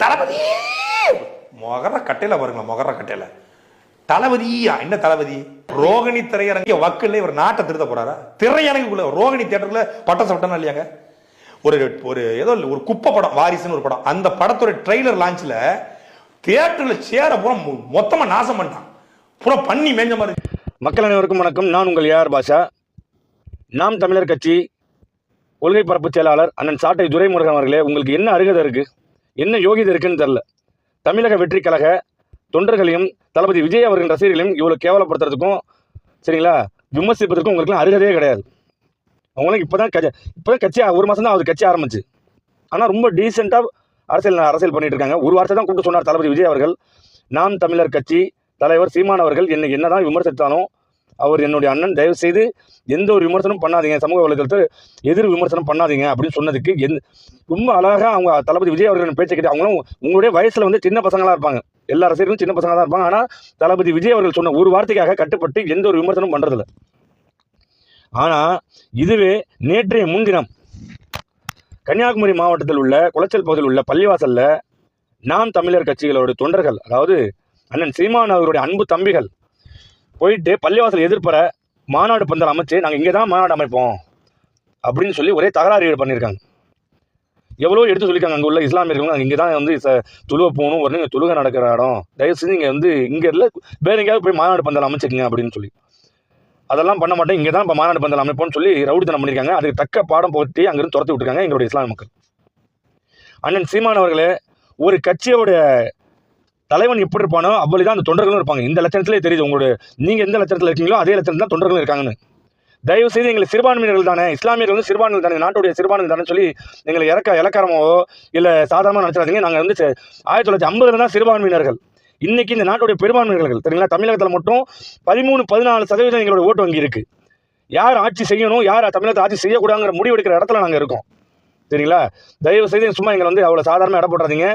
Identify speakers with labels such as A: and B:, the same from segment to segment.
A: தளபதி! மொகர கட்டையில பாருங்களா மொகர கட்டையில. தளபதியா என்ன தளபதி? ரோகிணி திரையரங்க வக்கல்ல இவர் நாட்டை திருத்த போறாரா? திரையரங்குக்குள்ள ரோகிணி தியேட்டருக்குள்ள பட்டம் சாப்பிட்டா இல்லையாங்க? ஒரு ஒரு ஏதோ ஒரு குப்பை படம் வாரிசுன்னு ஒரு படம். அந்த படத்தோட ட்ரெய்லர் லான்ச்ல தியேட்டர்ல சேர பூரா மொத்தமா நாசம் பண்ணிட்டான். பூரா பண்ணி மேஞ்ச மாதிரி.
B: மக்கள் அனைவருக்கும் வணக்கம். நான் உங்கள் ஏஆர் பாஷா. நாம் தமிழர் கட்சி கொள்கை பரப்பு செயலாளர் அண்ணன் சாட்டை துரைமுருகன் அவர்களே உங்களுக்கு என்ன அருகதை இருக்குது என்ன யோகிதை இருக்குன்னு தெரில தமிழக வெற்றி கழக தொண்டர்களையும் தளபதி விஜய் அவர்களின் ரசிகர்களையும் இவ்வளோ கேவலப்படுத்துறதுக்கும் சரிங்களா? விமர்சிப்பதற்கும் உங்களுக்குலாம் அருகதையே கிடையாது. அவங்களும் இப்போ தான் கட்சி இப்போ தான் கட்சி ஒரு மாதம் தான் அவர் கட்சி ஆரம்பிச்சு. ஆனால் ரொம்ப டீசெண்டாக அரசியல் அரசியல் பண்ணிட்டு இருக்காங்க. ஒரு வார்த்தை தான் கூப்பிட்டு சொன்னார் தளபதி விஜய் அவர்கள். நாம் தமிழர் கட்சி தலைவர் சீமான் அவர்கள் என்னை என்னதான் விமர்சித்தாலும் அவர் என்னுடைய அண்ணன் தயவு செய்து எந்த ஒரு விமர்சனம் பண்ணாதீங்க. சமூக வலைதளத்தில் எதிர் விமர்சனம் பண்ணாதீங்க அப்படின்னு சொன்னதுக்கு எந் ரொம்ப அழகாக அவங்க தளபதி விஜய் அவர்களின் பேச்சை கேட்டு அவங்களும் உங்களுடைய வயசில் வந்து சின்ன பசங்களாக இருப்பாங்க. எல்லா ரசிகர்களும் சின்ன பசங்களாக தான் இருப்பாங்க. ஆனால் தளபதி விஜய் அவர்கள் சொன்ன ஒரு வார்த்தைக்காக கட்டுப்பட்டு எந்த ஒரு விமர்சனமும் பண்ணுறதில்ல ஆனால் இதுவே நேற்றைய முன்தினம் கன்னியாகுமரி மாவட்டத்தில் உள்ள குளச்சல் பகுதியில் உள்ள பள்ளிவாசலில் நாம் தமிழர் கட்சிகளோட தொண்டர்கள் அதாவது அண்ணன் சீமான் அவருடைய அன்பு தம்பிகள் போயிட்டு பள்ளிவாசல் எதிர்ப்பற மாநாடு பந்தல் அமைச்சு நாங்கள் இங்கே தான் மாநாடு அமைப்போம். அப்படின்னு சொல்லி ஒரே தகராறு பண்ணியிருக்காங்க எவ்வளோ எடுத்து சொல்லியிருக்காங்க அங்கே உள்ள இஸ்லாமியர்கள் நாங்கள் இங்கே தான் வந்து ச போகணும் உடனே இங்கே துழுக நடக்கிற இடம். தயவு செஞ்சு இங்கே வந்து இங்கே இல்லை வேறு எங்கேயாவது போய் மாநாடு பந்தல் அமைச்சுக்கங்க அப்படின்னு சொல்லி. அதெல்லாம் பண்ண மாட்டேன் இங்கே தான் இப்போ மாநாடு பந்தல் அமைப்போம்னு சொல்லி ரவுடித்தனம் பண்ணியிருக்காங்க அதுக்கு தக்க பாடம் போட்டி அங்கிருந்து துரத்தி விட்டுருக்காங்க எங்களுடைய இஸ்லாமிய மக்கள். அண்ணன் சீமான் அவர்களே ஒரு கட்சியோட தலைவன் எப்படி இருப்பானோ அவ்வளவு தான் அந்த தொண்டர்களும் இருப்பாங்க. இந்த லட்சணத்திலே தெரியுது உங்களுடைய நீங்கள் எந்த லட்சணத்தில் இருக்கீங்களோ அதே லட்சணத்தில் தான் தொண்டர்களும் இருக்காங்கன்னு. தயவு செய்து எங்களை சிறுபான்மையினர்கள் தானே இஸ்லாமியர்கள் வந்து சிறுபான்மை தானே நாட்டுடைய சிறுபான்மை தானே சொல்லி எங்களை இறக்க இலக்காரமோ இல்லை சாதாரணமாக நினச்சிடாதீங்க நாங்கள் வந்து ஆயிரத்தி தொள்ளாயிரத்தி ஐம்பதுல தான் சிறுபான்மையினர்கள். இன்னைக்கு இந்த நாட்டுடைய பெரும்பான்மையினர்கள் சரிங்களா தமிழகத்தில் மட்டும் பதிமூணு பதினாலு சதவீதம் எங்களோட ஓட்டு வங்கி இருக்குது யார் ஆட்சி செய்யணும் யார் தமிழகத்தை ஆட்சி செய்யக்கூடாங்கிற முடிவெடுக்கிற இடத்துல நாங்கள் இருக்கோம். சரிங்களா? தயவு செய்து சும்மா எங்களை வந்து அவ்வளோ சாதாரணமாக இடம் போட்டுறாதீங்க.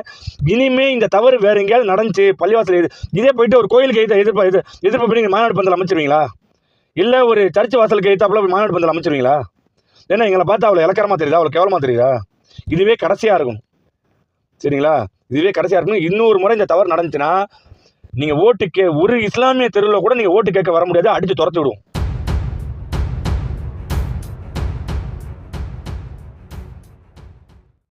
B: இனிமே இந்த தவறு வேறு எங்கேயாவது நடந்துச்சு பள்ளிவாசல் இது இதே போயிட்டு ஒரு கோயிலுக்கு எதிர்ப்பு எதிர்ப்பு இது எதிர்ப்பு பண்ணி நீங்கள் மாநாடு பந்தல் அமைச்சிருவீங்களா? இல்லை ஒரு சர்ச் வாசலுக்கு எழுத்தாப்புல போய் மாநாடு பந்தல் அமைச்சிருவீங்களா? ஏன்னா எங்களை பார்த்து அவ்வளோ இலக்கரமாக தெரியுதா? அவ்வளோ கேவலமாக தெரியுதா? இதுவே கடைசியாக இருக்கும். சரிங்களா? இதுவே கடைசியாக இருக்கும் இன்னொரு முறை இந்த தவறு நடந்துச்சுன்னா நீங்கள் ஓட்டு கே ஒரு இஸ்லாமிய தெருவில் கூட நீங்கள் ஓட்டு கேட்க வர முடியாது அடித்து துரத்தி விடுவோம்